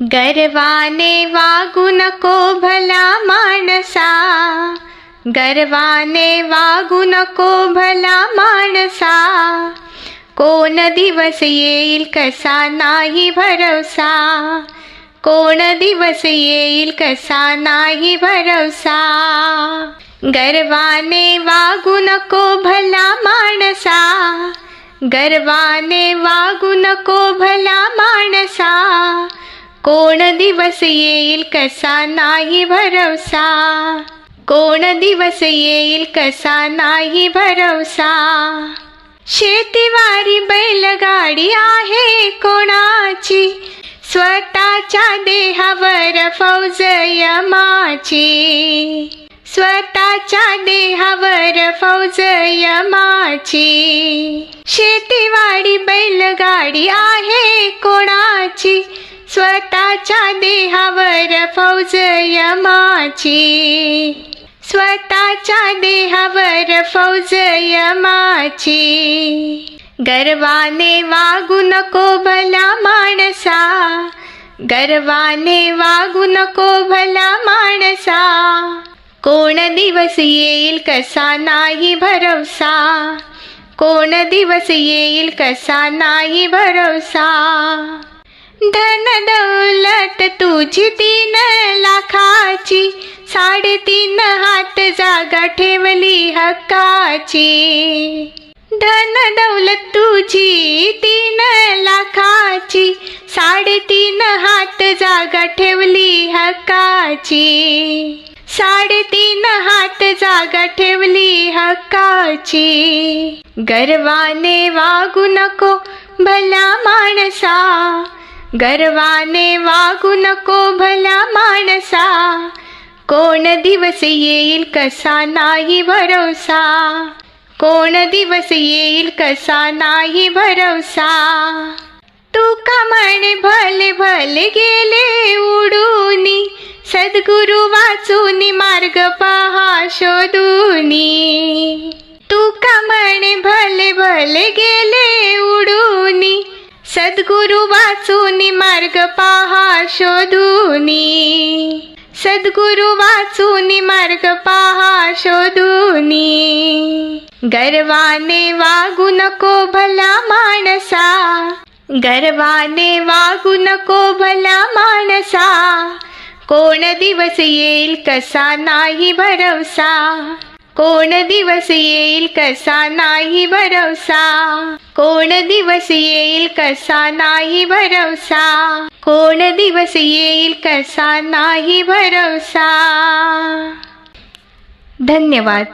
गर्वाने वागू नको भला माणसा. गर्वाने वागू नको भला माणसा. कोण दिवस येईल कसा नाही भरवसा. कोण दिवस येईल कसा नाही भरवसा. गर्वाने वागू नको भला माणसा. गर्वाने वागू नको भला माणसा. कोण दिवस येईल कसा नाही भरवसा? कोण दिवस येईल कसा नाही भरवसा? शेतीवारी बैलगाडी आहे कोणाची? स्वतःच्या देहावर फौज यमाची. स्वतःच्या देहावर फौज यमाची. शेतीवाडी बैलगाडी आहे कोणा स्वतःच्या देहावर फौज यमाची. स्वतःच्या देहावर फौज यमाची. गर्वाने वागू नको भला माणसा. गर्वाने वागू नको भला माणसा. कोण दिवस येईल कसा नाही भरवसा. कोण दिवस येईल कसा नाही भरवसा. तुझी तीन लाखाची साडेतीन हात जागा ठेवली हक्काची. धन दौलत तुझी तीन लाखाची साडेतीन हात जागा ठेवली हक्काची. साडेतीन हात जागा ठेवली हक्काची. गर्वाने वागू नको भला मान गर्वाने वागू नको भला माणसा. कोण दिवस येईल कसा नाही भरवसा. कोण दिवस येईल कसा नाही भरवसा. तू का म्हणे भले भले गेले उडूनी. सद्गुरु वाचूनी मार्ग पहा शोधूनी. तू का म्हणे भले भले गेले उडून. सद्गुरु वाचूनी मार्ग पहा शोधूनी. सद्गुरु वाचूनी मार्ग पहा शोधूनी. गर्वाने वागू नको भला माणसा. गर्वाने वागू नको भला माणसा. कोण दिवस येईल कसा नाही भरवसा. कोण दिवस येईल कसा नाही भरवसा. कोण दिवस येईल कसा नाही भरवसा? कोण दिवस येईल कसा नाही भरवसा? धन्यवाद.